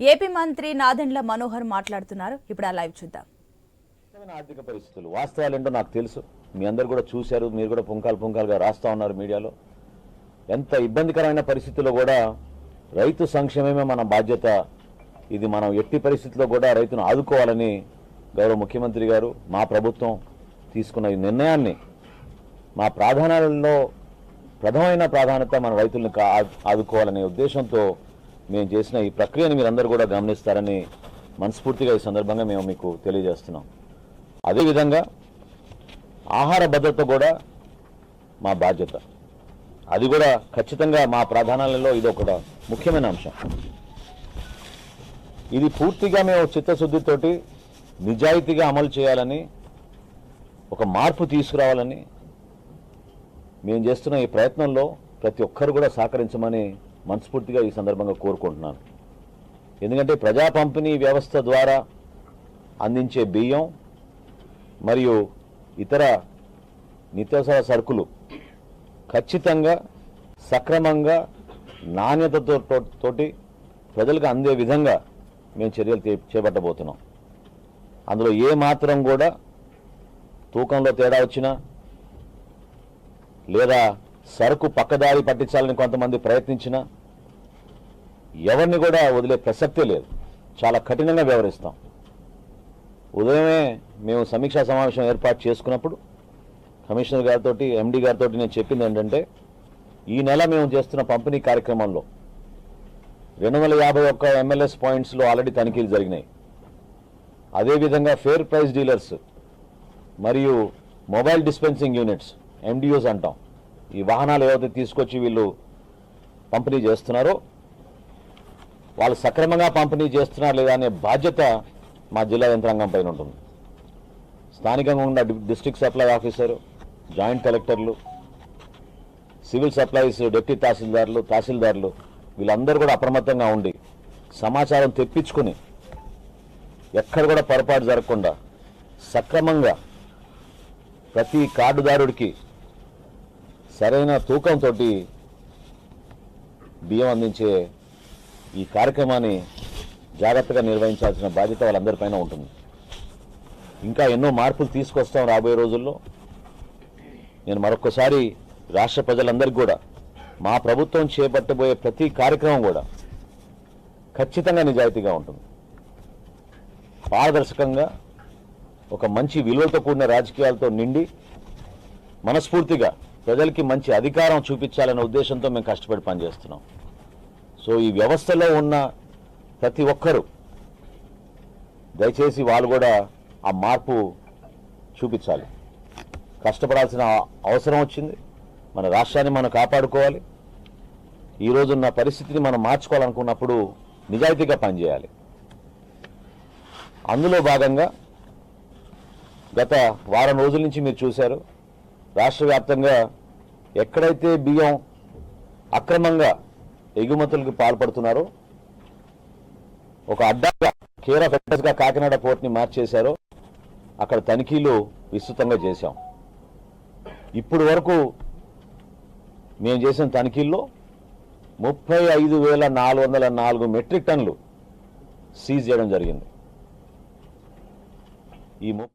AP మంత్రి నాదెండ్ల మనోహర్ మాట్లాడుతున్నారు. ఇప్పుడు ఆ లైవ్ చూద్దాం. ఆర్థిక పరిస్థితులు? వాస్తవాలు ఏంటో నాకు తెలుసు. మీ అందరు కూడా చూశారు మీరు కూడా పుంకాలు పుంకాలుగా రాస్తా ఉన్నారు మీడియాలో. ఎంత ఇబ్బందికరమైన పరిస్థితుల్లో కూడా రైతు సంక్షేమమే మన బాధ్యత. ఇది మనం ఎట్టి పరిస్థితుల్లో కూడా రైతును ఆదుకోవాలని గౌరవ ముఖ్యమంత్రి గారు మా ప్రభుత్వం తీసుకున్న ఈ నిర్ణయాన్ని మా ప్రాధాన్యాలలో ప్రథమైన ప్రాధాన్యత మన రైతులను ఆదుకోవాలనే ఉద్దేశంతో మేము చేసిన ఈ ప్రక్రియను మీరందరూ కూడా గమనిస్తారని మనస్ఫూర్తిగా ఈ సందర్భంగా మేము మీకు తెలియజేస్తున్నాం. అదేవిధంగా ఆహార భద్రత కూడా మా బాధ్యత. అది కూడా ఖచ్చితంగా మా ప్రాధాన్యాలలో ఇది ఒక ముఖ్యమైన అంశం. ఇది పూర్తిగా మేము చిత్తశుద్ధితోటి నిజాయితీగా అమలు చేయాలని ఒక మార్పు తీసుకురావాలని మేము చేస్తున్న ఈ ప్రయత్నంలో ప్రతి ఒక్కరు కూడా సహకరించమని మనస్ఫూర్తిగా ఈ సందర్భంగా కోరుకుంటున్నాను. ఎందుకంటే ప్రజా పంపిణీ వ్యవస్థ ద్వారా అందించే బియ్యం మరియు ఇతర నిత్యావసర సరుకులు ఖచ్చితంగా సక్రమంగా నాణ్యతతో తో- తోటి ప్రజలకు అందే విధంగా మేము చర్యలు చే- చేపట్టబోతున్నాం. అందులో ఏ మాత్రం కూడా తూకంలో తేడా వచ్చినా లేదా సరుకు పక్కదారి పట్టించాలని కొంతమంది ప్రయత్నించినా ఎవరిని కూడా వదిలే ప్రసక్తే లేదు. చాలా కఠినంగా వ్యవహరిస్తాం. ఉదయమే మేము సమీక్షా సమావేశం ఏర్పాటు చేసుకున్నప్పుడు కమిషనర్ గారితో ఎండి గారితో నేను చెప్పింది ఏంటంటే ఈ నెల మేము చేస్తున్న పంపిణీ కార్యక్రమంలో రెండు వందల యాభై ఒక్క ఎంఎల్ఎస్ పాయింట్స్లో ఆల్రెడీ తనిఖీలు జరిగినాయి. అదేవిధంగా ఫేర్ ప్రైస్ డీలర్స్ మరియు మొబైల్ డిస్పెన్సింగ్ యూనిట్స్ ఎండియూస్ అంటాం. ఈ వాహనాలు ఏవైతే తీసుకొచ్చి వీళ్ళు పంపిణీ చేస్తున్నారో వాళ్ళు సక్రమంగా పంపిణీ చేస్తున్నారు లేదా అనే బాధ్యత మా జిల్లా యంత్రాంగం పైన ఉంటుంది. స్థానికంగా ఉన్న డిస్ట్రిక్ట్ సప్లై ఆఫీసరు జాయింట్ కలెక్టర్లు సివిల్ సప్లైస్ డిప్యూటీ తహసీల్దార్లు తహసీల్దార్లు వీళ్ళందరూ కూడా అప్రమత్తంగా ఉండి సమాచారం తెప్పించుకుని ఎక్కడ కూడా పొరపాటు జరగకుండా సక్రమంగా ప్రతి కార్డుదారుడికి సరైన తూకంతో బియ్యం అందించే ఈ కార్యక్రమాన్ని జాగ్రత్తగా నిర్వహించాల్సిన బాధ్యత వాళ్ళందరిపైన ఉంటుంది. ఇంకా ఎన్నో మార్పులు తీసుకొస్తాం రాబోయే రోజుల్లో. నేను మరొకసారి రాష్ట్ర ప్రజలందరికీ కూడా మా ప్రభుత్వం చేపట్టబోయే ప్రతి కార్యక్రమం కూడా ఖచ్చితంగా నిజాయితీగా ఉంటుంది. పారదర్శకంగా ఒక మంచి విలువలతో కూడిన రాజకీయాలతో నిండి మనస్ఫూర్తిగా ప్రజలకి మంచి అధికారం చూపించాలనే ఉద్దేశంతో మేము కష్టపడి పనిచేస్తున్నాం. సో ఈ వ్యవస్థలో ఉన్న ప్రతి ఒక్కరూ దయచేసి వాళ్ళు కూడా ఆ మార్పు చూపించాలి. కష్టపడాల్సిన అవసరం వచ్చింది. మన రాష్ట్రాన్ని మనం కాపాడుకోవాలి. ఈ రోజున్న పరిస్థితిని మనం మార్చుకోవాలనుకున్నప్పుడు నిజాయితీగా పనిచేయాలి. అందులో భాగంగా గత వారం రోజుల నుంచి మీరు చూశారు. రాష్ట్ర వ్యాప్తంగా ఎక్కడైతే బియ్యం అక్రమంగా ఎగుమతులకు పాల్పడుతున్నారో ఒక అడ్డాగా కేర్ ఆఫ్ అడ్రస్గా కాకినాడ పోర్ట్ని మార్చేశారో అక్కడ తనిఖీలు విస్తృతంగా చేశాం. ఇప్పుడు వరకు మేము చేసిన తనిఖీల్లో ముప్పై ఐదు వేల నాలుగు వందల నాలుగు మెట్రిక్ టన్లు సీజ్ చేయడం జరిగింది. ఈ ము